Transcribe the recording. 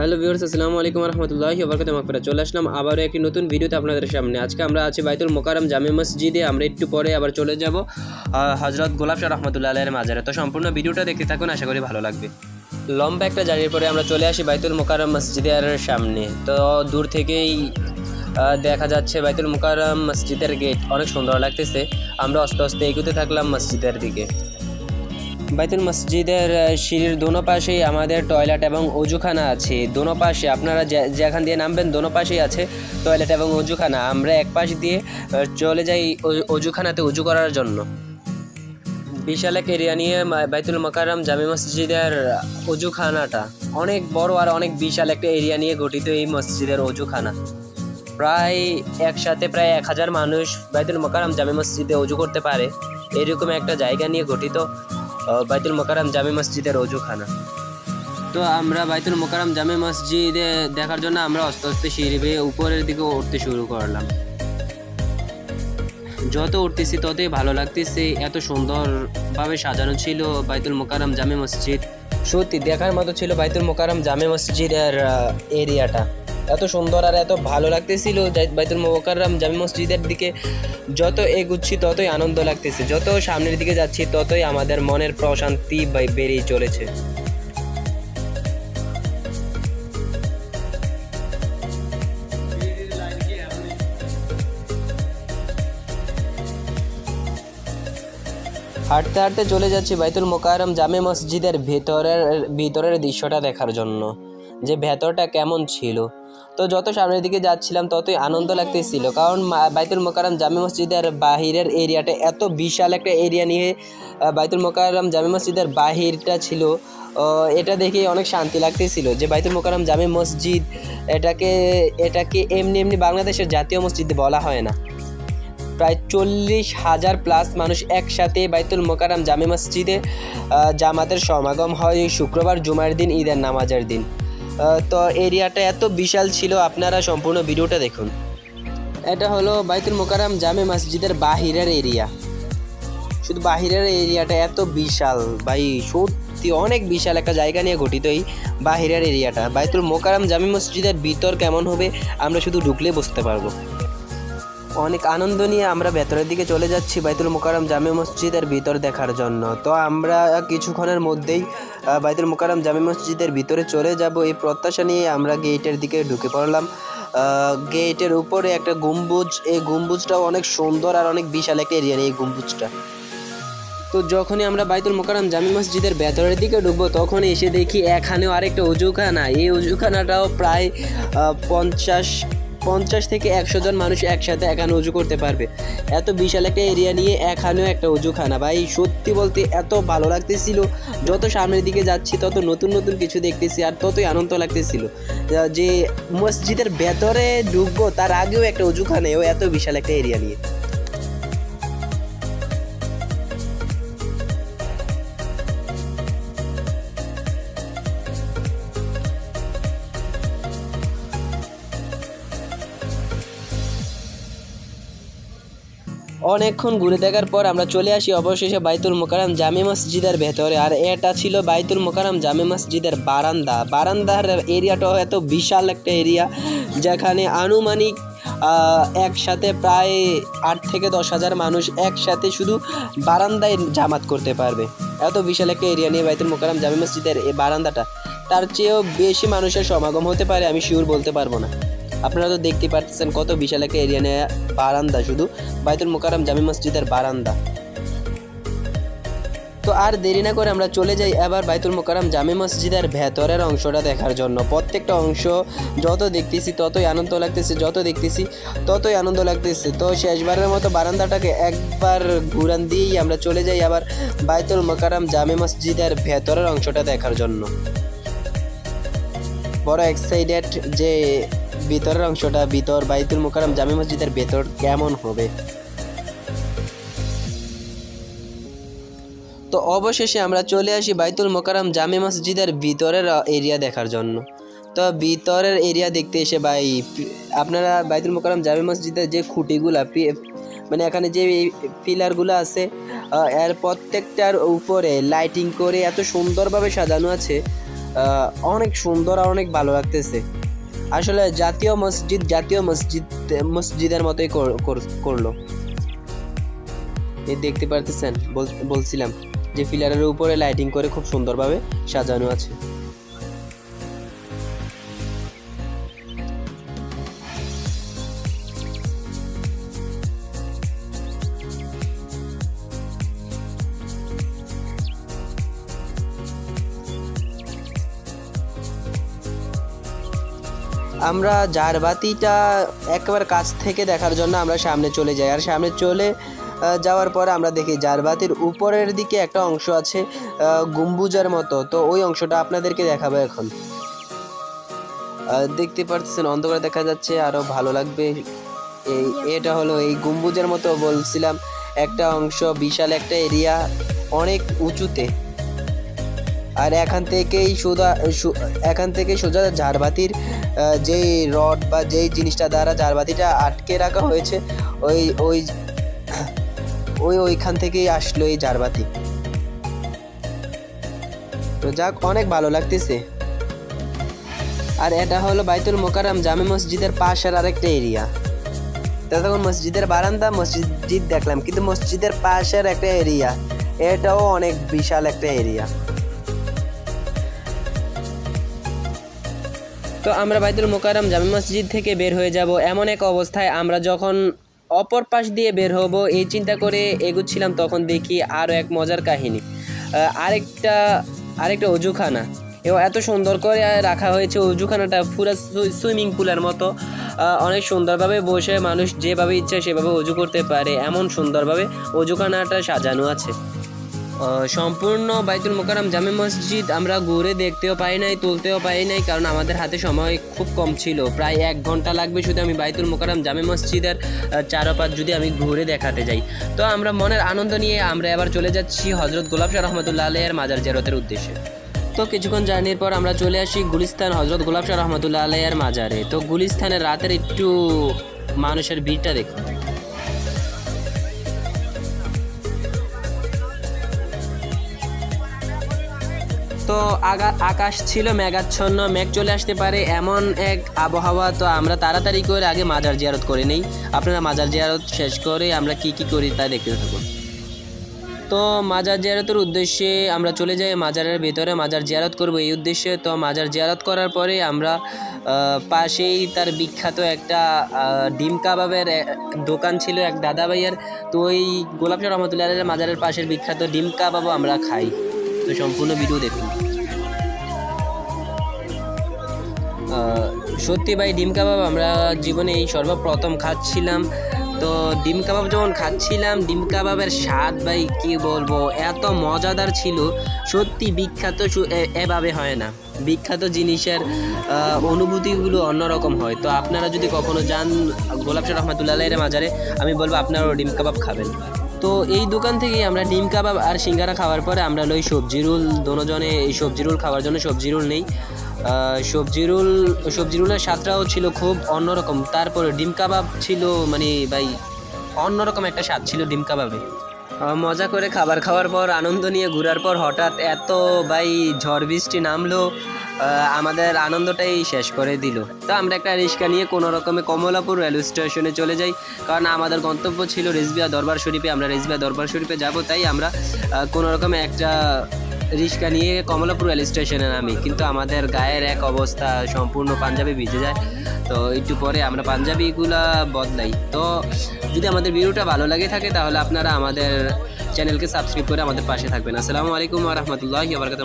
Hello viewers, আসসালামু আলাইকুম রহমতুল্লাহি ওবরকাত মাকফিরা চলে আসলাম আবারও একটি নতুন ভিডিওতে আপনাদের সামনে। আজকে আমরা আছি বাইতুল মোকারম জামে মসজিদে, আমরা একটু পরে আবার চলে যাব হজরত গোলাপ শাহ রহমতুল্লাহ আলের মাজারে। তো সম্পূর্ণ ভিডিওটা দেখতে থাকুন, আশা করি ভালো লাগবে। লম্বা একটা জার্নির পরে আমরা চলে আসি বাইতুল মোকারম মসজিদের সামনে। তো দূর থেকেই দেখা যাচ্ছে বাইতুল মোকারম মসজিদের গেট। অনেক সুন্দর লাগতেছে। আমরা আস্তে আস্তে এগোতে থাকলাম মসজিদের দিকে। বাইতুল মসজিদের সিঁড়ির দোনো পাশেই আমাদের টয়লেট এবং অজুখানা আছে। দোনো পাশে আপনারা যেখান দিয়ে নামবেন, দোনো পাশেই আছে টয়লেট এবং অজুখানা। আমরা এক পাশ দিয়ে চলে যাই অজুখানাতে উজু করার জন্য। বিশাল এক এরিয়া নিয়ে বাইতুল মকারম জামি মসজিদের অজুখানাটা। অনেক বড় আর অনেক বিশাল একটা এরিয়া নিয়ে গঠিত এই মসজিদের অজুখানা। প্রায় একসাথে প্রায় এক হাজার মানুষ বাইতুল মকারম জামি মসজিদে অজু করতে পারে। এরকম একটা জায়গা নিয়ে গঠিত। বাইতুল মোকারম জামে মসজিদের অজুখানা তো আমরা বাইতুল মোকারম জামে মসজিদে দেখার জন্য আমরা আস্তে আস্তে সিঁড়ি বেয়ে উপরের দিকে উঠতে শুরু করলাম। যত উঠতেছি ততই ভালো লাগতেছে, এত সুন্দরভাবে সাজানো ছিল বাইতুল মোকারম জামে মসজিদ। সত্যি দেখার মতো ছিল বাইতুল মোকারম জামে মসজিদের এরিয়াটা এত সুন্দর আর এত ভালো লাগতেছিল বাইতুল মোকাররম জামি মসজিদের দিকে যত এগুচ্ছি ততই আনন্দ লাগতেছে। যত সামনের দিকে যাচ্ছি ততই আমাদের মনের প্রশান্তি বেড়েই চলেছে। হাঁটতে হাঁটতে চলে যাচ্ছি বাইতুল মোকাররম জামে মসজিদের ভেতরের, ভিতরের দৃশ্যটা দেখার জন্য। যে ভেতরটা কেমন ছিল। তো যত সামনের দিকে যাচ্ছিলাম, ততই আনন্দ লাগতেছিল। কারণ বাইতুল মোকাররম জামে মসজিদের বাহিরের এরিয়াটা এত বিশাল একটা এরিয়া নিয়ে বাইতুল মোকাররম জামে মসজিদের বাহিরটা ছিল এটা দেখে অনেক শান্তি লাগতেছিল যে বাইতুল মোকাররম জামে মসজিদ এটাকে এটাকে এমনি এমনি বাংলাদেশের জাতীয় মসজিদ বলা হয় না। প্রায় চল্লিশ হাজার প্লাস মানুষ একসাথে বাইতুল মোকাররম জামে মসজিদে জামাতের সমাগম হয় শুক্রবার জুমার দিন, ঈদের নামাজের দিন। তো এরিয়াটা এত বিশাল ছিল, আপনারা সম্পূর্ণ ভিডিওটা দেখুন। এটা হলো বাইতুল মোকারাম জামে মসজিদের বাহিরের এরিয়া। শুধু বাহিরের এরিয়াটা এত বিশাল, ভাই, সত্যি অনেক বিশাল একটা জায়গা নিয়ে গঠিত এই বাহিরের এরিয়াটা। বাইতুল মোকারাম জামি মসজিদের ভিতর কেমন হবে, আমরা শুধু ঢুকলে বসতে পারব। অনেক আনন্দ নিয়ে আমরা ভেতরের দিকে চলে যাচ্ছি বাইতুল মোকাররম জামে মসজিদের ভিতর দেখার জন্য। তো আমরা কিছুক্ষণের মধ্যেই বাইতুল মোকাররম জামে মসজিদের ভিতরে চলে যাব। এই প্রত্যাশা নিয়ে আমরা গেটের দিকে ঢুকে পড়লাম। গেটের উপরে একটা গম্বুজ। এই গম্বুজটাও অনেক সুন্দর আর অনেক বিশাল একটা এরিয়া এই গম্বুজটা। তো যখনই আমরা বাইতুল মোকাররম জামি মসজিদের ভেতরের দিকে ঢুকবো তখন এসে দেখি এখানেও আরেকটা অজুখানা এই অজুখানাটাও প্রায় পঞ্চাশ পঞ্চাশ থেকে একশো জন মানুষ একসাথে এখানে উজু করতে পারবে। এত বিশাল একটা এরিয়া নিয়ে এখানেও একটা অজুখানা ভাই, সত্যি বলতে এত ভালো লাগতেছিল। যত সামনের দিকে যাচ্ছি, তত নতুন নতুন কিছু দেখতেছি আর ততই আনন্দ লাগতেছিল। যে মসজিদের ভেতরে ঢুকবো, তার আগেও একটা অজুখানাও এত বিশাল একটা এরিয়া নিয়ে। অনেকক্ষণ ঘুরে দেখার পর আমরা চলে আসি অবশেষে বাইতুল মোকারাম জামে মসজিদের ভেতরে। আর এটা ছিল বাইতুল মোকারাম জামে মসজিদের বারান্দা। বারান্দার এরিয়াটাও এত বিশাল একটা এরিয়া, যেখানে আনুমানিক একসাথে প্রায় আট থেকে দশ হাজার মানুষ একসাথে শুধু বারান্দায় জামাত করতে পারবে। এত বিশাল একটা এরিয়া নিয়ে বাইতুল মোকারাম জামে মসজিদের এই বারান্দাটা। তার চেয়েও বেশি মানুষের সমাগম হতে পারে, আমি শিওর বলতে পারব না। আপনারা তো দেখতে পাচ্ছেন কত বিশাল একটা এরিয়া নিয়ে বারান্দা শুধু। বাইতুল মোকাররম জামি মসজিদের বারান্দা। তো আর দেরি না করে আমরা চলে যাই এবার বাইতুল মোকাররম জামি মসজিদের ভেতরের অংশটা দেখার জন্য। প্রত্যেকটা অংশ যত দেখতেছি ততই আনন্দ লাগতেছে, যত দেখতেছি ততই আনন্দ লাগতেছে। তো শেষবারের মতো বারান্দাটাকে একবার ঘুরান দিয়েই আমরা চলে যাই আবার বাইতুল মোকাররম জামি মসজিদের ভেতরের অংশটা দেখার জন্য। বড় এক্সাইটেড যে ভিতরের অংশটা ভিতর বাইতুল মোকাররম জামি মসজিদের ভেতর কেমন হবে? তো অবশেষে আমরা চলে আসি বাইতুল মোকাররম জামি মসজিদের ভিতরের এরিয়া দেখার জন্য। তো ভিতরের এরিয়া দেখতে এসে ভাই, আপনারা বাইতুল মোকাররম জামি মসজিদের যে খুঁটিগুলা মানে এখানে যে পিলারগুলো আছে এর প্রত্যেকটার উপরে লাইটিং করে এত সুন্দরভাবে সাজানো আছে অনেক সুন্দর আর অনেক ভালো লাগতেছে। আসলে জাতীয় মসজিদ জাতীয় মসজিদ, মসজিদের মতোই কর- কর- করল। এই দেখতে পারতেছেন, বল- বলছিলাম যে ফিলারের উপরে লাইটিং করে খুব সুন্দরভাবে সাজানো আছে। আমরা জারবাতিটা একবার কাছ থেকে দেখার জন্য আমরা সামনে চলে যাই। আর সামনে চলে যাওয়ার পরে আমরা দেখি জারবাতির উপরের দিকে একটা অংশ আছে গম্বুজের মতো। তো ওই অংশটা আপনাদেরকে দেখাবো এখন। দেখতে পাচ্ছেন, অন্ধকারে দেখা যাচ্ছে আরও ভালো লাগবে। এই, এটা হলো এই গম্বুজের মতো বলছিলাম, একটা অংশ, বিশাল একটা এরিয়া, অনেক উঁচুতে। আর এখান থেকেই সোজা এখান থেকে সোজা ঝাড়বাতির যেই রড বা যেই জিনিসটা দ্বারা ঝাড়বাতিটা আটকে রাখা হয়েছে, ওই ওই ওই ওইখান থেকেই আসলো এই ঝাড়বাতি তো যাক, অনেক ভালো লাগতেছে। আর এটা হলো বাইতুল মোকাররম জামে মসজিদের পাশের আরেকটা এরিয়া। তখন মসজিদের বারান্দা, মসজিদ দেখলাম, কিন্তু মসজিদের পাশের একটা এরিয়া, এটাও অনেক বিশাল একটা এরিয়া। তো আমরা বাইতুল মোকারম জামে মসজিদ থেকে বের হয়ে যাব। এমন এক অবস্থায় আমরা যখন অপর পাশ দিয়ে বের হব, এই চিন্তা করে এগুচ্ছিলাম, তখন দেখি আরও এক মজার কাহিনী। আরেকটা আরেকটা অজুখানা। এবং এত সুন্দর করে রাখা হয়েছে, অজুখানাটা পুরো সুইমিং পুলের মতো। অনেক সুন্দরভাবে বসে মানুষ যেভাবে ইচ্ছা সেভাবে অজু করতে পারে, এমন সুন্দরভাবে অজুখানাটা সাজানো আছে। সম্পূর্ণ বাইতুল মোকাররম জামে মসজিদ আমরা ঘুরে দেখতেও পাই নাই তুলতেও পাই নাই কারণ আমাদের হাতে সময় খুব কম ছিল। প্রায় এক ঘণ্টা লাগবে শুধু আমি বাইতুল মোকাররম জামে মসজিদের আহ, চারপাশ যদি আমি ঘুরে দেখাতে যাই। তো আমরা মনের আনন্দ নিয়ে আমরা এবার চলে যাচ্ছি হজরত গোলাপ শাহ রহমতুল্লাহ আলহের মাজার জেরতের উদ্দেশ্যে। তো কিছুক্ষণ জার্নির পর আমরা চলে আসি গুলিস্তান হজরত গোলাপ শাহ রহমতুল্লাহ আলহের মাজারে। তো গুলিস্তানের রাতের একটু মানুষের ভিড়টা দেখুন। তো আকাশ ছিল মেঘাচ্ছন্ন, মেঘ চলে আসতে পারে এমন এক আবহাওয়া, তো আমরা তাড়াতাড়ি করে আগে মাজার জিয়ারত করে নেই। আপনারা মাজার জিয়ারত শেষ করে আমরা কি কি করি তা দেখতে থাকুন। তো মাজার জিয়ারতের উদ্দেশ্যে আমরা চলে যাই মাজারের ভেতরে, মাজার জিয়ারত করব এই উদ্দেশ্যে। তো মাজার জিয়ারত করার পরে আমরা পাশেই তার বিখ্যাত একটা ডিম কাবাবের দোকান ছিল এক দাদা ভাইয়ের তো ওই গোলাপ রহমতুল্লাহ মাজারের পাশের বিখ্যাত ডিম কাবাবও আমরা খাই। তো সম্পূর্ণ ভিডিও দেখুন। সত্যি ভাই, ডিম কাবাব আমরা জীবনে এই সর্বপ্রথম খাচ্ছিলাম। তো ডিম কাবাব যখন খাচ্ছিলাম, ডিম কাবাবের স্বাদ ভাই, কি বলব, এত মজাদার ছিল। সত্যি বিখ্যাত এভাবে হয় না। বিখ্যাত জিনিসের অনুভূতিগুলো অন্যরকম হয়। তো আপনারা যদি কখনো যান গোলাপ শাহ রহমতুল্লাহ মাজারে, আমি বলব আপনারাও ডিম কাবাব খাবেন। তো এই দোকান থেকেই আমরা ডিম কাবাব আর সিঙ্গারা খাওয়ার পরে আমরা লই সবজি রোল। দোনোজনে এই সবজি রোল খাওয়ার জন্য সবজি রোল নেই। সবজি রোল, সবজি রোলের স্বাদটাও ছিল খুব অন্যরকম। তারপরে ডিম কাবাব ছিল মানে ভাই, অন্যরকম একটা স্বাদ ছিল ডিম কাবাবে। মজা করে খাবার খাওয়ার পর, আনন্দ নিয়ে ঘোরার পর হঠাৎ এত ভাই ঝড় বৃষ্টি নামলো। আমাদের আনন্দটাই শেষ করে দিল। তো আমরা একটা রিক্সা নিয়ে কোনো রকমে কমলাপুর রেলওয়ে স্টেশনে চলে যাই। কারণ আমাদের গন্তব্য ছিল রেসবিয়া দরবার শরীফে, আমরা রেসবিয়া দরবার শরীফে যাব, তাই আমরা কোনো রকমে একটা রিক্সা নিয়ে কমলাপুর রেল স্টেশনে নামি। কিন্তু আমাদের গায়ের এক অবস্থা, সম্পূর্ণ পাঞ্জাবি ভিজে যায়। তো একটু পরে আমরা পাঞ্জাবিগুলা বদলাই। তো যদি আমাদের ভিডিওটা ভালো লাগে থাকে, তাহলে আপনারা আমাদের চ্যানেলকে সাবস্ক্রাইব করে আমাদের পাশে থাকবেন। আসসালামু আলাইকুম রহমতুল্লাহ আবরকাত